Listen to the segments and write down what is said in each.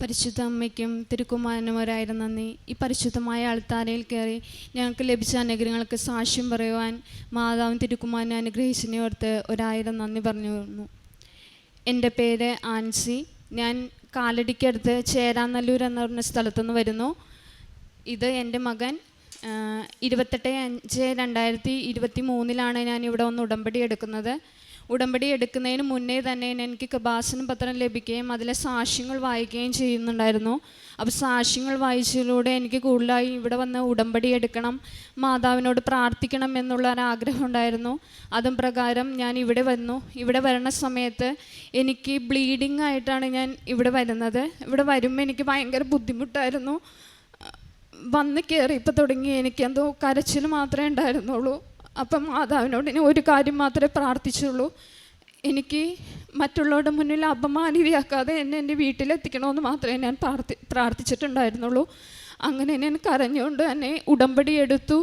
പരിശുദ്ധ അമ്മയ്ക്കും തിരുക്കുമാരനും നന്ദി. ഈ പരിശുദ്ധമായ ആൾത്താരയിൽ കയറി ഞങ്ങൾക്ക് ലഭിച്ച അനുഗ്രഹങ്ങൾക്ക് സാക്ഷ്യം പറയുവാൻ മാതാവും തിരുക്കുമാരനെ അനുഗ്രഹിച്ചതിനെ ഓർത്ത് ഒരായിരം നന്ദി പറഞ്ഞു തന്നു എന്റെ പേര് ആൻസി. ഞാൻ കാലടിക്കടുത്ത് ചേരാനല്ലൂർ എന്ന് പറഞ്ഞ സ്ഥലത്തുനിന്ന് വരുന്നു. ഇത് എന്റെ മകൻ ഇരുപത്തെട്ട് അഞ്ച് രണ്ടായിരത്തി ഇരുപത്തി മൂന്നിലാണ് ഞാൻ ഇവിടെ ഒന്ന് ഉടമ്പടി എടുക്കുന്നത്. ഉടമ്പടി എടുക്കുന്നതിന് മുന്നേ തന്നെ എനിക്ക് കൃപാസന പത്രം ലഭിക്കുകയും അതിലെ സാക്ഷ്യങ്ങൾ വായിക്കുകയും ചെയ്യുന്നുണ്ടായിരുന്നു. അപ്പോൾ സാക്ഷ്യങ്ങൾ വായിച്ചതിലൂടെ എനിക്ക് കൂടുതലായി ഇവിടെ വന്ന് ഉടമ്പടി എടുക്കണം മാതാവിനോട് പ്രാർത്ഥിക്കണം എന്നുള്ള ഒരാഗ്രഹം ഉണ്ടായിരുന്നു. അതും പ്രകാരം ഞാൻ ഇവിടെ വന്നു. ഇവിടെ വരണ സമയത്ത് എനിക്ക് ബ്ലീഡിംഗ് ആയിട്ടാണ് ഞാൻ ഇവിടെ വരുന്നത്. ഇവിടെ വരുമ്പോൾ എനിക്ക് ഭയങ്കര ബുദ്ധിമുട്ടായിരുന്നു. വന്ന് കയറിയപ്പോൾ തുടങ്ങി എനിക്കെന്തോ കരച്ചിൽ മാത്രമേ ഉണ്ടായിരുന്നുള്ളൂ. അപ്പം മാതാവിനോട് ഞാൻ ഒരു കാര്യം മാത്രമേ പ്രാർത്ഥിച്ചുള്ളൂ. എനിക്ക് മറ്റുള്ളവരുടെ മുന്നിൽ അപമാനിതയാക്കാതെ എന്നെ എന്റെ വീട്ടിലെത്തിക്കണമെന്ന് മാത്രമേ ഞാൻ പ്രാർത്ഥി പ്രാർത്ഥിച്ചിട്ടുണ്ടായിരുന്നുള്ളൂ. അങ്ങനെ ഞാൻ കരഞ്ഞുകൊണ്ട് തന്നെ ഉടമ്പടി എടുത്തു.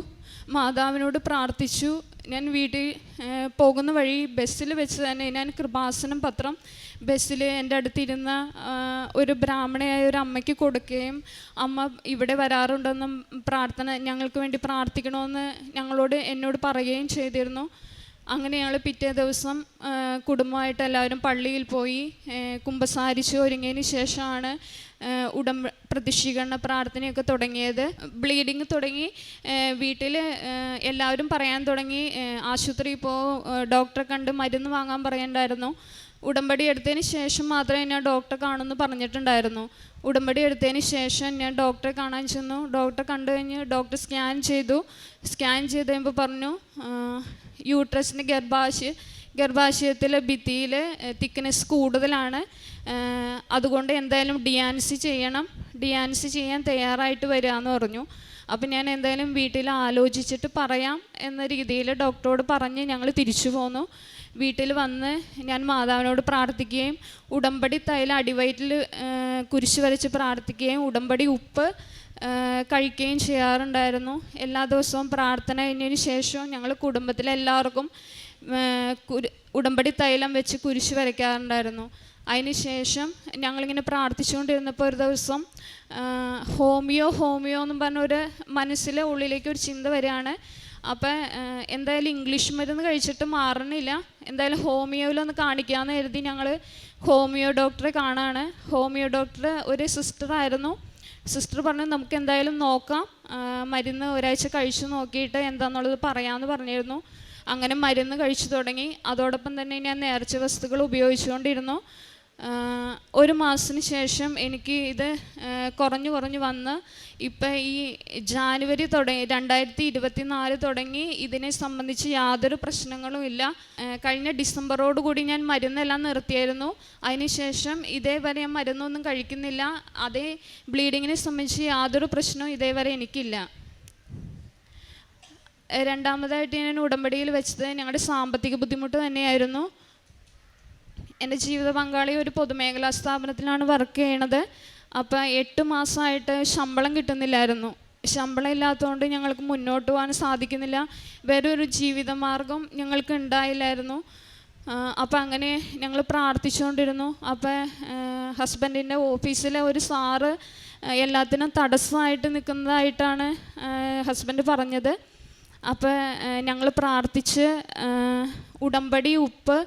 മാതാവിനോട് പ്രാർത്ഥിച്ചു. ഞാൻ വീട്ടിൽ പോകുന്ന വഴി ബസ്സിൽ വെച്ച് തന്നെ ഞാൻ കൃപാസനം പത്രം ബസ്സിൽ എന്റെ അടുത്തിരുന്ന ഒരു ബ്രാഹ്മണയായ ഒരു അമ്മയ്ക്ക് കൊടുക്കുകയും അമ്മ ഇവിടെ വരാറുണ്ടെന്നും പ്രാർത്ഥന ഞങ്ങൾക്ക് വേണ്ടി പ്രാർത്ഥിക്കണമെന്ന് ഞങ്ങളോട് എന്നോട് പറയുകയും ചെയ്തിരുന്നു. അങ്ങനെ ഞങ്ങൾ പിറ്റേ ദിവസം കുടുംബമായിട്ട് എല്ലാവരും പള്ളിയിൽ പോയി കുമ്പസാരിച്ച് ഒരുങ്ങിയതിന് ശേഷമാണ് ഉടൻ പ്രതിഷ്ഠീകരണ പ്രാർത്ഥനയൊക്കെ തുടങ്ങിയത്. ബ്ലീഡിങ് തുടങ്ങി വീട്ടിൽ എല്ലാവരും പറയാൻ തുടങ്ങി. ആശുപത്രി പോ ഡോക്ടറെ കണ്ട് മരുന്ന് വാങ്ങാൻ പറയണ്ടായിരുന്നു. ഉടമ്പടി എടുത്തതിന് ശേഷം മാത്രമേ ഞാൻ ഡോക്ടറെ കാണുമെന്ന് പറഞ്ഞിട്ടുണ്ടായിരുന്നു. ഉടമ്പടി എടുത്തതിന് ശേഷം ഞാൻ ഡോക്ടറെ കാണാൻ ചെന്നു. ഡോക്ടറെ കണ്ടു കഴിഞ്ഞ് ഡോക്ടർ സ്കാൻ ചെയ്തു. സ്കാൻ ചെയ്ത് കഴിയുമ്പോൾ പറഞ്ഞു യൂട്രസിന്റെ ഗർഭാശയ ഗർഭാശയത്തിലെ ഭിത്തിയിൽ തിക്നെസ് കൂടുതലാണ്. അതുകൊണ്ട് എന്തായാലും ഡിയാൻസി ചെയ്യണം. ഡിയാൻസി ചെയ്യാൻ തയ്യാറായിട്ട് വരിക എന്ന് പറഞ്ഞു. അപ്പം ഞാൻ എന്തായാലും വീട്ടിൽ ആലോചിച്ചിട്ട് പറയാം എന്ന രീതിയിൽ ഡോക്ടറോട് പറഞ്ഞ് ഞങ്ങൾ തിരിച്ചു പോന്നു. വീട്ടിൽ വന്ന് ഞാൻ മാതാവിനോട് പ്രാർത്ഥിക്കുകയും ഉടമ്പടി തൈല അടിവയറ്റിൽ കുരിശ് വരച്ച് പ്രാർത്ഥിക്കുകയും ഉടമ്പടി ഉപ്പ് കഴിക്കുകയും ചെയ്യാറുണ്ടായിരുന്നു. എല്ലാ ദിവസവും പ്രാർത്ഥന കഴിഞ്ഞതിന് ശേഷവും ഞങ്ങൾ കുടുംബത്തിലെ എല്ലാവർക്കും ഉടമ്പടി തൈലം വെച്ച് കുരിശ് വരയ്ക്കാറുണ്ടായിരുന്നു. അതിന് ശേഷം ഞങ്ങളിങ്ങനെ പ്രാർത്ഥിച്ചുകൊണ്ടിരുന്നപ്പോൾ ഒരു ദിവസം ഹോമിയോ ഹോമിയോ എന്ന് പറഞ്ഞ ഒരു മനസ്സിലെ ഉള്ളിലേക്ക് ഒരു ചിന്ത വരികയാണ്. അപ്പം എന്തായാലും ഇംഗ്ലീഷ് മരുന്ന് കഴിച്ചിട്ട് മാറണില്ല. എന്തായാലും ഹോമിയോയിലൊന്ന് കാണിക്കാമെന്ന് കരുതി ഞങ്ങൾ ഹോമിയോ ഡോക്ടറെ കാണാണ്. ഹോമിയോ ഡോക്ടർ ഒരു സിസ്റ്ററായിരുന്നു. സിസ്റ്റർ പറഞ്ഞു നമുക്ക് എന്തായാലും നോക്കാം. മരുന്ന് ഒരാഴ്ച കഴിച്ചു നോക്കിയിട്ട് എന്താണെന്നുള്ളത് പറയാമെന്ന് പറഞ്ഞിരുന്നു. അങ്ങനെ മരുന്ന് കഴിച്ചു തുടങ്ങി. അതോടൊപ്പം തന്നെ ഞാൻ നേർച്ച വസ്തുക്കൾ ഉപയോഗിച്ചുകൊണ്ടിരുന്നു. ഒരു മാസത്തിന് ശേഷം എനിക്ക് ഇത് കുറഞ്ഞു കുറഞ്ഞു വന്ന് ഇപ്പം ഈ ജാനുവരി തുടങ്ങി രണ്ടായിരത്തി ഇരുപത്തി നാല് തുടങ്ങി ഇതിനെ സംബന്ധിച്ച് യാതൊരു പ്രശ്നങ്ങളും ഇല്ല. കഴിഞ്ഞ ഡിസംബറോട് കൂടി ഞാൻ മരുന്നെല്ലാം നിർത്തിയായിരുന്നു. അതിനുശേഷം ഇതേവരെ ഞാൻ മരുന്നൊന്നും കഴിക്കുന്നില്ല. അതേ ബ്ലീഡിങ്ങിനെ സംബന്ധിച്ച് യാതൊരു പ്രശ്നവും ഇതേവരെ എനിക്കില്ല. രണ്ടാമതായിട്ട് ഞാൻ ഉടമ്പടിയിൽ വെച്ചത് ഞങ്ങളുടെ സാമ്പത്തിക ബുദ്ധിമുട്ട് തന്നെയായിരുന്നു. എന്റെ ജീവിത പങ്കാളി ഒരു പൊതുമേഖലാ സ്ഥാപനത്തിലാണ് വർക്ക് ചെയ്യണത്. അപ്പോൾ എട്ട് മാസമായിട്ട് ശമ്പളം കിട്ടുന്നില്ലായിരുന്നു. ശമ്പളം ഇല്ലാത്തതുകൊണ്ട് ഞങ്ങൾക്ക് മുന്നോട്ട് പോകാൻ സാധിക്കുന്നില്ല. വേറെ ഒരു ജീവിതമാർഗം ഞങ്ങൾക്ക് ഉണ്ടായില്ലായിരുന്നു. അപ്പം അങ്ങനെ ഞങ്ങൾ പ്രാർത്ഥിച്ചുകൊണ്ടിരുന്നു. അപ്പം ഹസ്ബൻഡിന്റെ ഓഫീസിലെ ഒരു സാറ് എല്ലാത്തിനും തടസ്സമായിട്ട് നിൽക്കുന്നതായിട്ടാണ് ഹസ്ബൻഡ് പറഞ്ഞത്. അപ്പോൾ ഞങ്ങൾ പ്രാർത്ഥിച്ച് ഉടമ്പടി ഉപ്പ്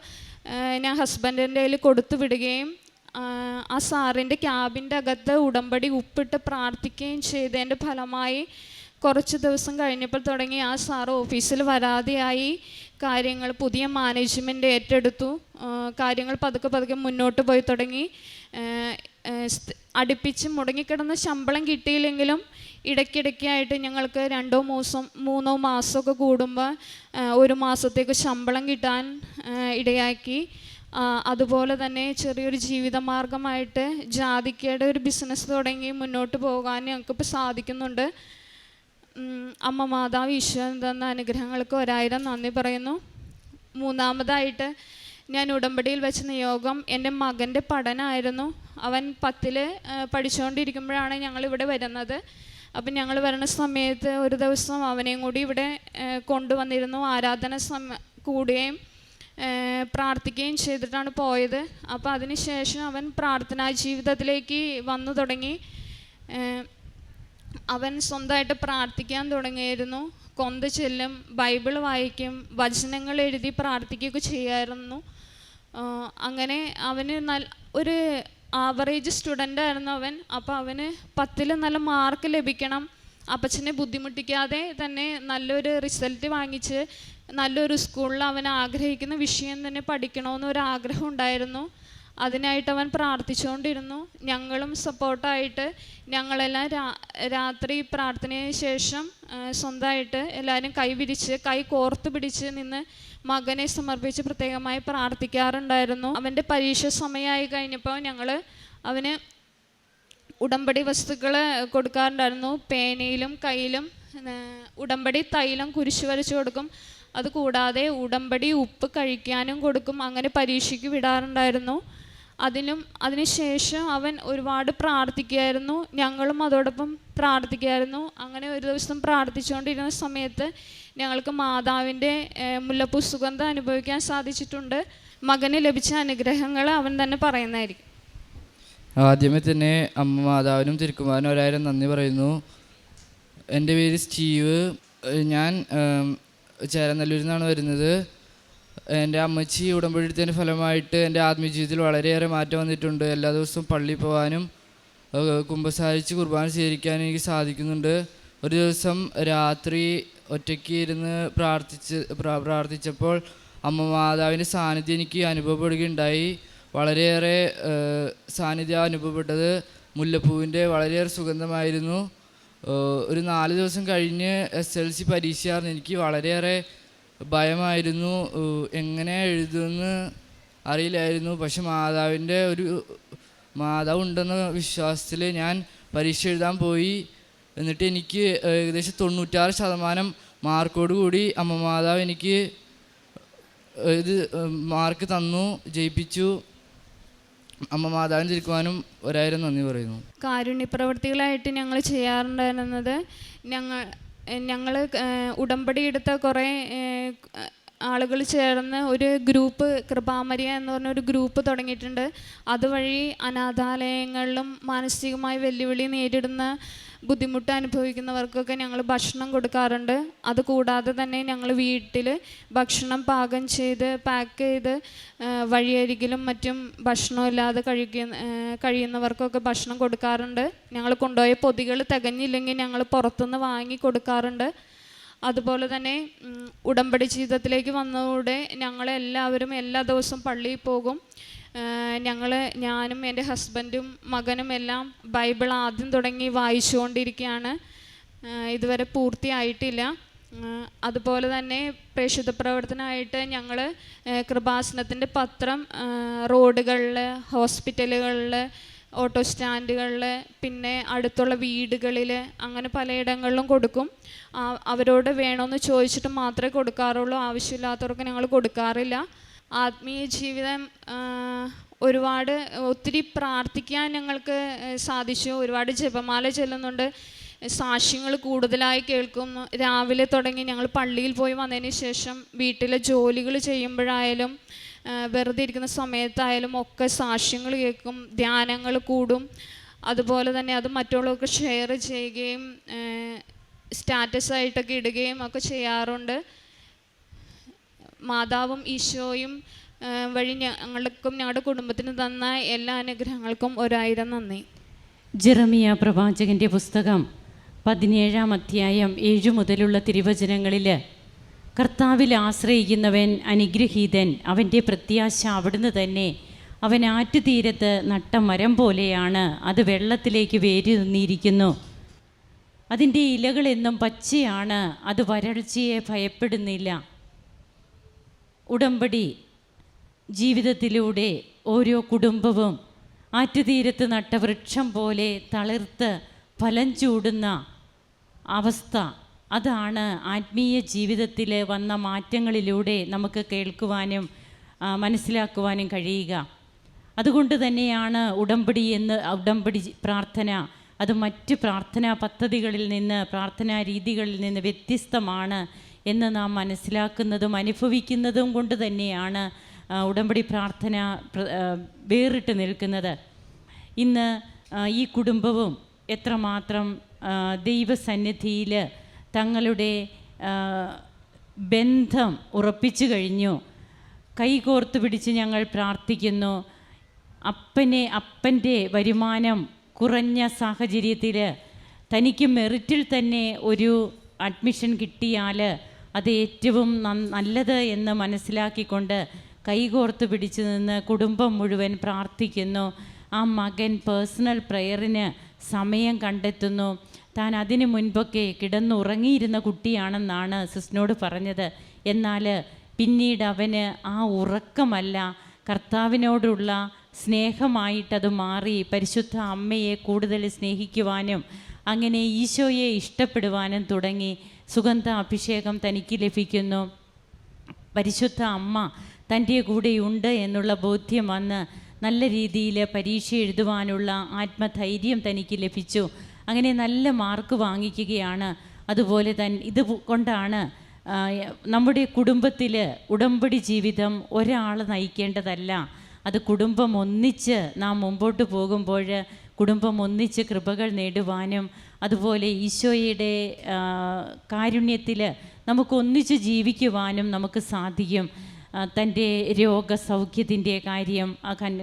ഞാൻ ഹസ്ബൻഡിന്റെ കയ്യിൽ കൊടുത്തു വിടുകയും ആ, സാറിന്റെ ക്യാബിന്റെ അകത്ത് ഉടമ്പടി ഉപ്പിട്ട് പ്രാർത്ഥിക്കുകയും ചെയ്തതിന്റെ ഫലമായി കുറച്ച് ദിവസം കഴിഞ്ഞപ്പോൾ തുടങ്ങി ആ സാറ് ഓഫീസിൽ വരാതെയായി കാര്യങ്ങൾ പുതിയ മാനേജ്മെന്റ് ഏറ്റെടുത്തു കാര്യങ്ങൾ പതുക്കെ പതുക്കെ മുന്നോട്ട് പോയി തുടങ്ങി അടുപ്പിച്ച് മുടങ്ങിക്കിടന്ന ശമ്പളം കിട്ടിയില്ലെങ്കിലും ഇടയ്ക്കിടയ്ക്കായിട്ട് ഞങ്ങൾക്ക് രണ്ടോ മൂസം മൂന്നോ മാസമൊക്കെ കൂടുമ്പോൾ ഒരു മാസത്തേക്ക് ശമ്പളം കിട്ടാൻ ഇടയാക്കി. അതുപോലെ തന്നെ ചെറിയൊരു ജീവിതമാർഗമായിട്ട് ജാതിക്കയുടെ ഒരു ബിസിനസ് തുടങ്ങി മുന്നോട്ട് പോകാൻ ഞങ്ങൾക്കിപ്പോൾ സാധിക്കുന്നുണ്ട്. അമ്മ മാതാവ് ഈശ്വരൻ തന്ന അനുഗ്രഹങ്ങൾക്ക് ഒരായിരം നന്ദി പറയുന്നു. മൂന്നാമതായിട്ട് ഞാൻ ഉടമ്പടിയിൽ വെച്ച നിയോഗം എന്റെ മകന്റെ പഠനമായിരുന്നു അവൻ പത്തിൽ പഠിച്ചുകൊണ്ടിരിക്കുമ്പോഴാണ് ഞങ്ങൾ ഇവിടെ വരുന്നത്. അപ്പം ഞങ്ങൾ വരുന്ന സമയത്ത് ഒരു ദിവസം അവനെയും കൂടി ഇവിടെ കൊണ്ടുവന്നിരുന്നു. ആരാധന സമ കൂടുകയും പ്രാർത്ഥിക്കുകയും ചെയ്തിട്ടാണ് പോയത്. അപ്പോൾ അതിനുശേഷം അവൻ പ്രാർത്ഥനാ ജീവിതത്തിലേക്ക് വന്നു തുടങ്ങി. അവൻ സ്വന്തമായിട്ട് പ്രാർത്ഥിക്കാൻ തുടങ്ങിയിരുന്നു. കൊന്ത ചെല്ലും ബൈബിൾ വായിക്കും വചനങ്ങൾ എഴുതി പ്രാർത്ഥിക്കുകയൊക്കെ ചെയ്യായിരുന്നു. അങ്ങനെ അവന് നല്ല ഒരു ആവറേജ് സ്റ്റുഡന്റ് ആയിരുന്നു അവൻ. അപ്പോൾ അവന് പത്തിൽ നല്ല മാർക്ക് ലഭിക്കണം. അപ്പച്ചനെ ബുദ്ധിമുട്ടിക്കാതെ തന്നെ നല്ലൊരു റിസൾട്ട് വാങ്ങിച്ച് നല്ലൊരു സ്കൂളിൽ അവൻ ആഗ്രഹിക്കുന്ന വിഷയം തന്നെ പഠിക്കണമെന്നൊരു ആഗ്രഹം ഉണ്ടായിരുന്നു. അതിനായിട്ട് അവൻ പ്രാർത്ഥിച്ചുകൊണ്ടിരുന്നു. ഞങ്ങളും സപ്പോർട്ടായിട്ട് ഞങ്ങളെല്ലാം രാത്രി പ്രാർത്ഥനയ ശേഷം സ്വന്തമായിട്ട് എല്ലാവരും കൈവിരിച്ച് കൈ കോർത്ത് പിടിച്ച് നിന്ന് മകനെ സമർപ്പിച്ച് പ്രത്യേകമായി പ്രാർത്ഥിക്കാറുണ്ടായിരുന്നു. അവന്റെ പരീക്ഷ സമയമായി കഴിഞ്ഞപ്പോൾ ഞങ്ങൾ അവന് ഉടമ്പടി വസ്തുക്കൾ കൊടുക്കാറുണ്ടായിരുന്നു. പേനയിലും കയ്യിലും ഉടമ്പടി തൈലം കുരിശ് വരച്ച് കൊടുക്കും. അതുകൂടാതെ ഉടമ്പടി ഉപ്പ് കഴിക്കാനും കൊടുക്കും. അങ്ങനെ പരീക്ഷയ്ക്ക് വിടാറുണ്ടായിരുന്നു. അതിനും അതിനുശേഷം അവൻ ഒരുപാട് പ്രാർത്ഥിക്കുകയായിരുന്നു. ഞങ്ങളും അതോടൊപ്പം പ്രാർത്ഥിക്കുകയായിരുന്നു. അങ്ങനെ ഒരു ദിവസം പ്രാർത്ഥിച്ചുകൊണ്ടിരുന്ന സമയത്ത് ഞങ്ങൾക്ക് മാതാവിന്റെ മുല്ലപ്പൂ സുഗന്ധം അനുഭവിക്കാൻ സാധിച്ചിട്ടുണ്ട്. മകന് ലഭിച്ച അനുഗ്രഹങ്ങൾ അവൻ തന്നെ പറയുന്നതായിരിക്കും. ആദ്യമേ തന്നെ അമ്മ മാതാവിനും തിരുക്കുമാരനും ഒരായിരം നന്ദി പറയുന്നു. എന്റെ പേര് സ്റ്റീവ്. ഞാൻ ചേരനല്ലൂരിൽ നിന്നാണ് വരുന്നത്. എന്റെ അമ്മച്ചി ഉടമ്പടി എടുത്തതിന്റെ ഫലമായിട്ട് എന്റെ ആത്മീയ ജീവിതത്തിൽ വളരെയേറെ മാറ്റം വന്നിട്ടുണ്ട്. എല്ലാ ദിവസവും പള്ളി പോകാനും കുമ്പസാരിച്ച് കുർബാന സ്വീകരിക്കാനും എനിക്ക് സാധിക്കുന്നുണ്ട്. ഒരു ദിവസം രാത്രി ഒറ്റയ്ക്ക് ഇരുന്ന് പ്രാർത്ഥിച്ച് പ്രാർത്ഥിച്ചപ്പോൾ അമ്മ മാതാവിന്റെ സാന്നിധ്യം എനിക്ക് അനുഭവപ്പെടുകയുണ്ടായി. വളരെയേറെ സാന്നിധ്യം അനുഭവപ്പെട്ടത് മുല്ലപ്പൂവിന്റെ വളരെയേറെ സുഗന്ധമായിരുന്നു. ഒരു നാല് ദിവസം കഴിഞ്ഞ് എസ് എൽ സി പരീക്ഷയായിരുന്നു. എനിക്ക് വളരെയേറെ ഭയമായിരുന്നു. എങ്ങനെ എഴുതുമെന്ന് അറിയില്ലായിരുന്നു. പക്ഷെ മാതാവിന്റെ ഒരു മാതാവ് ഉണ്ടെന്ന വിശ്വാസത്തിൽ ഞാൻ പരീക്ഷ എഴുതാൻ പോയി. എന്നിട്ട് എനിക്ക് ഏകദേശം തൊണ്ണൂറ്റാറ് ശതമാനം മാർക്കോട് കൂടി അമ്മ മാതാവ് എനിക്ക് ഇത് മാർക്ക് തന്നു ജയിപ്പിച്ചു. അമ്മ മാതാവിന് തിരിക്കുവാനും ഒരായിരം നന്ദി പറയുന്നു. കാരുണ്യ പ്രവൃത്തികളായിട്ട് ഞങ്ങൾ ചെയ്യാറുണ്ടായിരുന്നത് ഞങ്ങൾ ഞങ്ങൾ ഉടമ്പടി എടുത്ത കുറേ ആളുകൾ ചേർന്ന് ഒരു ഗ്രൂപ്പ് കൃപാമരിയ എന്ന് പറഞ്ഞ ഒരു ഗ്രൂപ്പ് തുടങ്ങിയിട്ടുണ്ട്. അതുവഴി അനാഥാലയങ്ങളിലും മാനസികമായി വെല്ലുവിളി നേരിടുന്ന ബുദ്ധിമുട്ട് അനുഭവിക്കുന്നവർക്കൊക്കെ ഞങ്ങൾ ഭക്ഷണം കൊടുക്കാറുണ്ട്. അതുകൂടാതെ തന്നെ ഞങ്ങൾ വീട്ടിൽ ഭക്ഷണം പാകം ചെയ്ത് പാക്ക് ചെയ്ത് വഴിയരികിലും മറ്റും ഭക്ഷണമില്ലാതെ കഴിക്കുന്ന കഴിയുന്നവർക്കൊക്കെ ഭക്ഷണം കൊടുക്കാറുണ്ട്. ഞങ്ങൾ കൊണ്ടുപോയ പൊതികൾ തികഞ്ഞില്ലെങ്കിൽ ഞങ്ങൾ പുറത്തുനിന്ന് വാങ്ങി കൊടുക്കാറുണ്ട്. അതുപോലെ തന്നെ ഉടമ്പടി ജീവിതത്തിലേക്ക് വന്നതോടെ ഞങ്ങളെല്ലാവരും എല്ലാ ദിവസവും പള്ളിയിൽ പോകും. ഞങ്ങൾ ഞാനും എന്റെ ഹസ്ബൻഡും മകനും എല്ലാം ബൈബിൾ ആദ്യം തുടങ്ങി വായിച്ചുകൊണ്ടിരിക്കുകയാണ്. ഇതുവരെ പൂർത്തിയായിട്ടില്ല. അതുപോലെ തന്നെ പ്രേക്ഷിത പ്രവർത്തനമായിട്ട് ഞങ്ങൾ കൃപാസനത്തിന്റെ പത്രം റോഡുകളിൽ ഹോസ്പിറ്റലുകളിൽ ഓട്ടോ സ്റ്റാൻഡുകളിൽ പിന്നെ അടുത്തുള്ള വീടുകളിൽ അങ്ങനെ പലയിടങ്ങളിലും കൊടുക്കും. അവരോട് വേണമെന്ന് ചോദിച്ചിട്ട് മാത്രമേ കൊടുക്കാറുള്ളൂ. ആവശ്യമില്ലാത്തവർക്ക് ഞങ്ങൾ കൊടുക്കാറില്ല. ആത്മീയ ജീവിതം ഒരുപാട് ഒത്തിരി പ്രാർത്ഥിക്കാൻ ഞങ്ങൾക്ക് സാധിച്ചു. ഒരുപാട് ജപമാല ചെല്ലുന്നുണ്ട്. സാക്ഷ്യങ്ങൾ കൂടുതലായി കേൾക്കും. രാവിലെ തുടങ്ങി ഞങ്ങൾ പള്ളിയിൽ പോയി വന്നതിന് ശേഷം വീട്ടിലെ ജോലികൾ ചെയ്യുമ്പോഴായാലും വെറുതെ ഇരിക്കുന്ന സമയത്തായാലും ഒക്കെ സാക്ഷ്യങ്ങൾ കേൾക്കും ധ്യാനങ്ങൾ കൂടും. അതുപോലെ തന്നെ അത് മറ്റുള്ളവർക്ക് ഷെയർ ചെയ്യുകയും സ്റ്റാറ്റസ് ആയിട്ടൊക്കെ ഇടുകയും ഒക്കെ ചെയ്യാറുണ്ട്. മാതാവും ഈശോയും വഴി ഞങ്ങൾക്കും ഞങ്ങളുടെ കുടുംബത്തിന് തന്ന എല്ലാ അനുഗ്രഹങ്ങൾക്കും ഒരായിരം നന്ദി. ജെറമിയ പ്രവാചകന്റെ പുസ്തകം പതിനേഴാം അധ്യായം ഏഴു മുതലുള്ള തിരുവചനങ്ങളിൽ കർത്താവിൽ ആശ്രയിക്കുന്നവൻ അനുഗ്രഹീതൻ. അവന്റെ പ്രത്യാശ അവിടുന്ന് തന്നെ. അവൻ ആറ്റുതീരത്ത് നട്ട മരം പോലെയാണ്. അത് വെള്ളത്തിലേക്ക് വേരി നിന്നിരിക്കുന്നു അതിന്റെ ഇലകളെന്നും പച്ചയാണ്. അത് വരൾച്ചയെ ഭയപ്പെടുന്നില്ല. ഉടമ്പടി ജീവിതത്തിലൂടെ ഓരോ കുടുംബവും ആറ്റുതീരത്ത് നട്ട വൃക്ഷം പോലെ തളിർത്ത് ഫലം ചൂടുന്ന അവസ്ഥ. അതാണ് ആത്മീയ ജീവിതത്തിൽ വന്ന മാറ്റങ്ങളിലൂടെ നമുക്ക് കേൾക്കുവാനും മനസ്സിലാക്കുവാനും കഴിയുക. അതുകൊണ്ട് തന്നെയാണ് ഉടമ്പടി എന്ന് ഉടമ്പടി പ്രാർത്ഥന. അത് മറ്റ് പ്രാർത്ഥനാ പദ്ധതികളിൽ നിന്ന് പ്രാർത്ഥനാ രീതികളിൽ നിന്ന് വ്യത്യസ്തമാണ് എന്ന് നാം മനസ്സിലാക്കുന്നതും അനുഭവിക്കുന്നതും കൊണ്ട് തന്നെയാണ് ഉടമ്പടി പ്രാർത്ഥന വേറിട്ട് നിൽക്കുന്നത്. ഇന്ന് ഈ കുടുംബവും എത്രമാത്രം ദൈവസന്നിധിയിൽ തങ്ങളുടെ ബന്ധം ഉറപ്പിച്ചു കഴിഞ്ഞു. കൈകോർത്ത് പിടിച്ച് ഞങ്ങൾ പ്രാർത്ഥിക്കുന്നു. അപ്പനെ അപ്പന്റെ വരുമാനം കുറഞ്ഞ സാഹചര്യത്തിൽ തനിക്ക് മെറിറ്റിൽ തന്നെ ഒരു അഡ്മിഷൻ കിട്ടിയാൽ അത് ഏറ്റവും നല്ലത് എന്ന് മനസ്സിലാക്കിക്കൊണ്ട് കൈകോർത്ത് പിടിച്ചു നിന്ന് കുടുംബം മുഴുവൻ പ്രാർത്ഥിക്കുന്നു. ആ മകൻ പേഴ്സണൽ പ്രെയറിന് സമയം കണ്ടെത്തുന്നു. താൻ അതിനു മുൻപൊക്കെ കിടന്നുറങ്ങിയിരുന്ന കുട്ടിയാണെന്നാണ് സിസ്നോട് പറഞ്ഞത്. എന്നാൽ പിന്നീട് അവന് ആ ഉറക്കമല്ല കർത്താവിനോടുള്ള സ്നേഹമായിട്ടത് മാറി പരിശുദ്ധ അമ്മയെ കൂടുതൽ സ്നേഹിക്കുവാനും അങ്ങനെ ഈശോയെ ഇഷ്ടപ്പെടുവാനും തുടങ്ങി. സുഗന്ധ അഭിഷേകം തനിക്ക് ലഭിക്കുന്നു. പരിശുദ്ധ അമ്മ തന്റെ കൂടെയുണ്ട് എന്നുള്ള ബോധ്യം വന്ന് നല്ല രീതിയിൽ പരീക്ഷ എഴുതുവാനുള്ള ആത്മധൈര്യം തനിക്ക് ലഭിച്ചു. അങ്ങനെ നല്ല മാർക്ക് വാങ്ങിക്കുകയാണ്. അതുപോലെ തന്നെ ഇത് കൊണ്ടാണ് നമ്മുടെ കുടുംബത്തിൽ ഉടമ്പടി ജീവിതം ഒരാൾ നയിക്കേണ്ടതല്ല. അത് കുടുംബം ഒന്നിച്ച് നാം മുമ്പോട്ട് പോകുമ്പോൾ കുടുംബം ഒന്നിച്ച് കൃപകൾ നേടുവാനും അതുപോലെ ഈശോയുടെ കാരുണ്യത്തിൽ നമുക്ക് ഒന്നിച്ച് ജീവിക്കുവാനും നമുക്ക് സാധിക്കും. തന്റെ രോഗസൗഖ്യത്തിന്റെ കാര്യം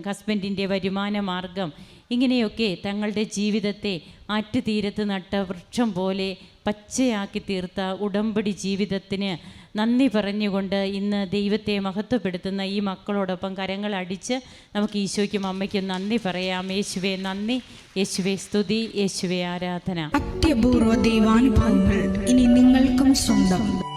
ഹസ്ബൻഡിന്റെ വരുമാന മാർഗം ഇങ്ങനെയൊക്കെ തങ്ങളുടെ ജീവിതത്തെ ആറ്റുതീരത്ത് നട്ട വൃക്ഷം പോലെ പച്ചയാക്കി തീർത്ത ഉടമ്പടി ജീവിതത്തിന് നന്ദി പറഞ്ഞുകൊണ്ട് ഇന്ന് ദൈവത്തെ മഹത്വപ്പെടുത്തുന്ന ഈ മക്കളോടൊപ്പം കരങ്ങൾ അടിച്ച് നമുക്ക് ഈശോയ്ക്കും അമ്മയ്ക്കും നന്ദി പറയാം. യേശുവെ നന്ദി. യേശുവെ സ്തുതി. യേശുവെ ആരാധന. അത്യപൂർവ ദൈവാനുഭവങ്ങൾ ഇനി നിങ്ങൾക്കും സ്വന്തം.